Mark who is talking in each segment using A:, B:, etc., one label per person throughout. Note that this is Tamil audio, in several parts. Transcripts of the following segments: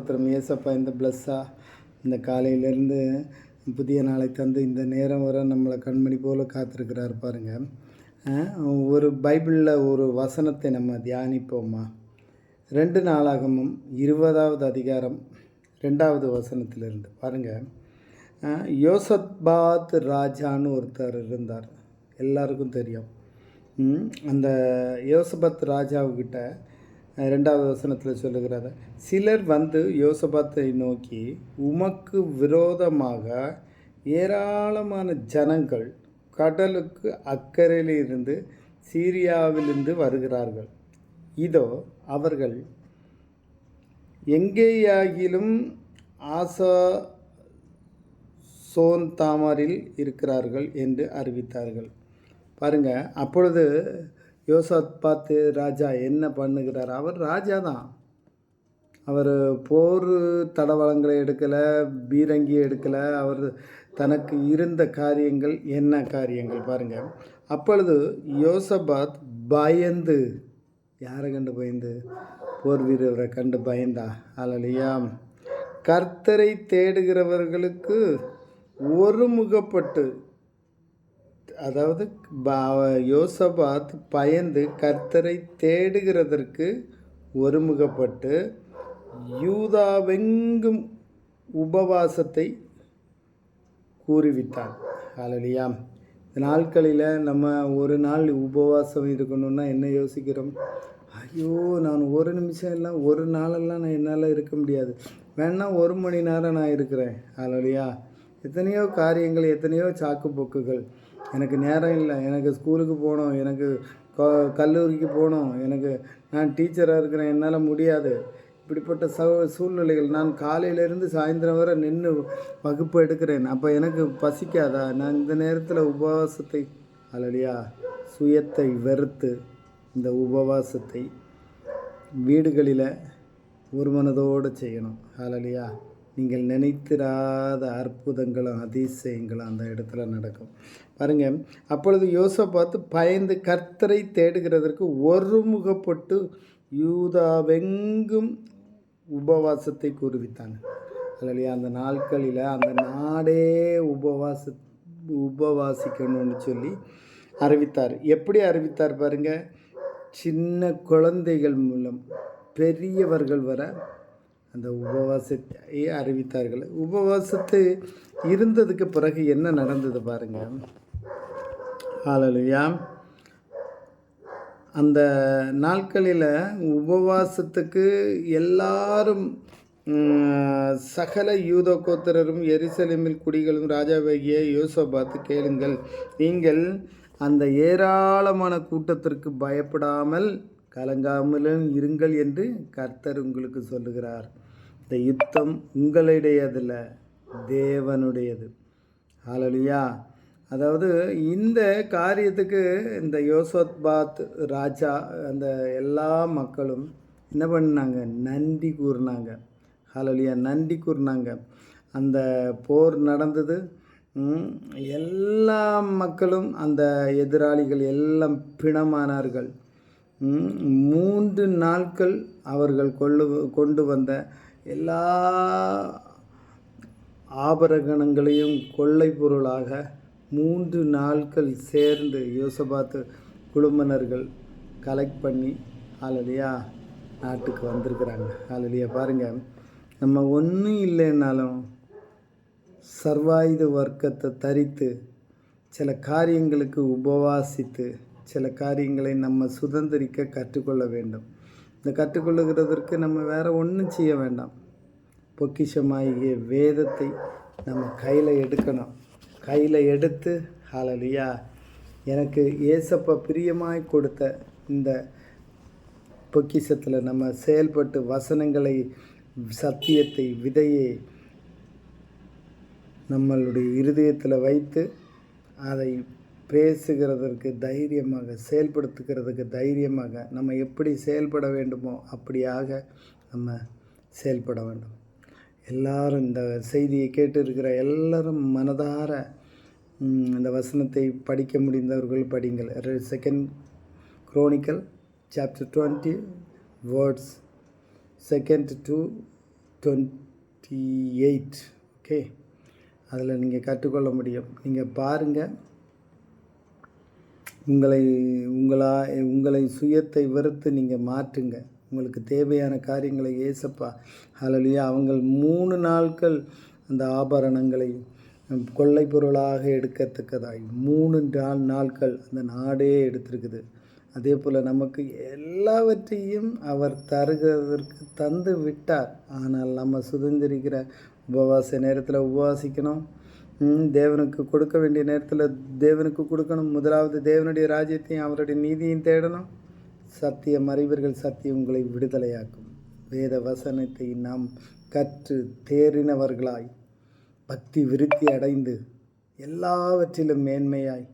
A: ஸ்தோத்திரம் ஏசப்பா இந்த பிளஸ்ஸாக இந்த காலையிலேருந்து புதிய நாளை தந்து இந்த நேரம் வரை நம்மளை கண்மணி போல் காத்திருக்கிறார் பாருங்க. ஒரு பைபிளில் ஒரு வசனத்தை நம்ம தியானிப்போம்மா ரெண்டு நாளாகமும் இருபதாவது அதிகாரம் ரெண்டாவது வசனத்திலிருந்து பாருங்கள் யோசத்பாத் ராஜான்னு ஒருத்தர் இருந்தார். எல்லாருக்கும் தெரியும். அந்த யோசபத் ராஜாவுக்கிட்ட ரெண்டாவது வசனத்தில் சொல்லுகிறார். சிலர் வந்து யோசபாத்தை நோக்கி உமக்கு விரோதமாக ஏராளமான ஜனங்கள் கடலுக்கு அக்கறையிலிருந்து சீரியாவிலிருந்து வருகிறார்கள். இதோ அவர்கள் எங்கேயாகிலும் ஆசா சோன் தாமரில் இருக்கிறார்கள் என்று அறிவித்தார்கள். பாருங்கள் அப்பொழுது யோசாத் பார்த்து ராஜா என்ன பண்ணுகிறார்? அவர் ராஜா தான். அவர் போர் தடவளங்களை எடுக்கலை பீரங்கி எடுக்கலை. அவர் தனக்கு இருந்த காரியங்கள் என்ன காரியங்கள்? பாருங்கள் அப்பொழுது யோசபாத் பயந்து யாரை கண்டு பயந்து? போர் வீரரை கண்டு பயந்தா? அலலியா கர்த்தரை தேடுகிறவர்களுக்கு ஒருமுகப்பட்டு அதாவது பா- யோசபாத் பயந்து கர்த்தரை தேடுகிறதற்கு ஒருமுகப்பட்டு யூதாவெங்கும் உபவாசத்தை கூறிவிட்டான். ஹalleluya. இந்த நாட்களில் நம்ம ஒரு நாள் உபவாசம் இருக்கணும்னா என்ன யோசிக்கிறோம்? ஐயோ நான் ஒரு நிமிஷம் எல்லாம் ஒரு நாளெல்லாம் நான் என்னால் இருக்க முடியாது. வேணால் ஒரு மணி நேரம் நான் இருக்கிறேன். ஹalleluya. எத்தனையோ காரியங்கள் எத்தனையோ சாக்கு போக்குகள். எனக்கு நேரம் இல்லை. எனக்கு ஸ்கூலுக்கு போகணும். எனக்கு க- கல்லூரிக்கு போகணும். எனக்கு நான் டீச்சராக இருக்கிறேன். என்னால் முடியாது. இப்படிப்பட்ட ச சூழ்நிலைகள் நான் காலையிலேருந்து சாயந்தரம் வரை நின்று வகுப்பு எடுக்கிறேன். அப்போ எனக்கு பசிக்காதா? நான் இந்த நேரத்தில் உபவாசத்தை அலடியா சுயத்தை வெறுத்து இந்த உபவாசத்தை வீடுகளில் ஒரு மனதோடு செய்யணும். அலலியா. நீங்கள் நினைத்திராத அற்புதங்களும் அதிசயங்களும் அந்த இடத்துல நடக்கும். பாருங்கள் அப்பொழுது யோசபாத்து பயந்து கர்த்தரை தேடுகிறதற்கு ஒருமுகப்பட்டு யூதாவெங்கும் உபவாசத்தை கூறுவித்தாங்க ஹalleluya அந்த நாட்களில் அந்த நாடே உபவாச உபவாசிக்கணும்னு சொல்லி அறிவித்தார். எப்படி அறிவித்தார் பாருங்கள் சின்ன குழந்தைகள் மூலம் பெரியவர்கள் வர அந்த உபவாசத்தை அறிவித்தார்கள். உபவாசத்து இருந்ததுக்கு பிறகு என்ன நடந்தது பாருங்கள் ஆலலுயா அந்த நாட்களில் உபவாசத்துக்கு எல்லாரும் சகல யூத கோத்திரரும் எருசலேமில் குடிகளும் ராஜாவாகிய யோசபாத்து கேளுங்கள். நீங்கள் அந்த ஏராளமான கூட்டத்திற்கு பயப்படாமல் கலங்காமலும் இருங்கள் என்று கர்த்தர் உங்களுக்கு சொல்லுகிறார். இந்த யுத்தம் உங்களுடையதில் தேவனுடையது. ஆலலியா அதாவது இந்த காரியத்துக்கு இந்த யோசத்பாத் ராஜா அந்த எல்லா மக்களும் என்ன பண்ணாங்க நன்றி கூறினாங்க. ஹalleluya நன்றி கூறினாங்க. அந்த போர் நடந்தது. எல்லா மக்களும் அந்த எதிராளிகள் எல்லாம் பிணமானார்கள். மூன்று நாட்கள் அவர்கள் கொள்ளு கொண்டு வந்த எல்லா ஆபரகணங்களையும் கொள்ளை பொருளாக மூன்று நாட்கள் சேர்ந்து யோசபாத்து குழுமனர்கள் கலெக்ட் பண்ணி ஆலலியா நாட்டுக்கு வந்திருக்கிறாங்க. ஆலலியா பாருங்கள் நம்ம ஒன்றும் இல்லைன்னாலும் சர்வாயுத வர்க்கத்தை தரித்து சில காரியங்களுக்கு உபவாசித்து சில காரியங்களை நம்ம சுதந்திரிக்க கற்றுக்கொள்ள வேண்டும். இந்த கற்றுக்கொள்ளுகிறதற்கு நம்ம வேறு ஒன்றும் செய்ய வேண்டாம். பொக்கிஷமாகிய வேதத்தை நம்ம கையில் எடுக்கணும். கையில் எடுத்து ஹாலலியா எனக்கு ஏசப்பா பிரியமாய் கொடுத்த இந்த பொக்கிஷத்தில் நம்ம செயல்பட்டு வசனங்களை சத்தியத்தை விதையை நம்மளுடைய இருதயத்தில் வைத்து அதை பேசுகிறதற்கு தைரியமாக செயல்படுத்துகிறதுக்கு தைரியமாக நம்ம எப்படி செயல்பட வேண்டுமோ அப்படியாக நம்ம செயல்பட வேண்டும். எல்லாரும் இந்த செய்தியை கேட்டு இருக்கிற எல்லாரும் மனதார இந்த வசனத்தை படிக்க முடிந்தவர்கள் படிங்கள். Second chronicle chapter twenty words second to twenty eight okay அதில் நீங்கள் கற்றுக்கொள்ள முடியும். நீங்கள் பாருங்கள் உங்களை உங்களா உங்களை சுயத்தை வெறுத்து நீங்கள் மாற்றுங்க. உங்களுக்கு தேவையான காரியங்களை ஏசப்பா. ஹalleluya. அவங்கள் மூணு நாட்கள் அந்த ஆபரணங்களை கொள்ளை பொருளாக எடுக்கத்தக்கதாய். மூணு நாள் நாட்கள் அந்த நாடே எடுத்திருக்குது. அதே போல் நமக்கு எல்லாவற்றையும் அவர் தருகிறதற்கு தந்து விட்டார் ஆனால் நம்ம சுதந்திரிக்கிற உபவாச நேரத்தில் உபவாசிக்கணும். தேவனுக்கு கொடுக்க வேண்டிய நேரத்தில் தேவனுக்கு கொடுக்கணும். முதலாவது தேவனுடைய ராஜ்யத்தையும் அவருடைய நீதியையும் தேடணும். சத்தியம் அறிவர்கள் சத்தியம் உங்களை விடுதலையாக்கும். வேத வசனத்தை நாம் கற்று தேறினவர்களாய் பக்தி விருத்தி அடைந்து எல்லாவற்றிலும் மேன்மையாய்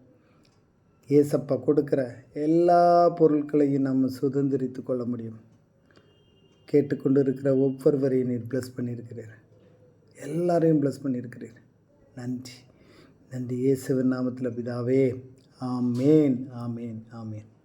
A: ஏசப்பா கொடுக்கிற எல்லா பொருட்களையும் நம்ம சுதந்திரித்து கொள்ள முடியும். கேட்டுக்கொண்டு இருக்கிற ஒவ்வொருவரையும் நீர் ப்ளஸ் பண்ணியிருக்கிறீர். எல்லாரையும் ப்ளஸ் பண்ணியிருக்கிறீர். நன்றி. நன்றி. இயேசுவின் நாமத்தில் பிதாவே ஆமேன் ஆமேன் ஆமேன்.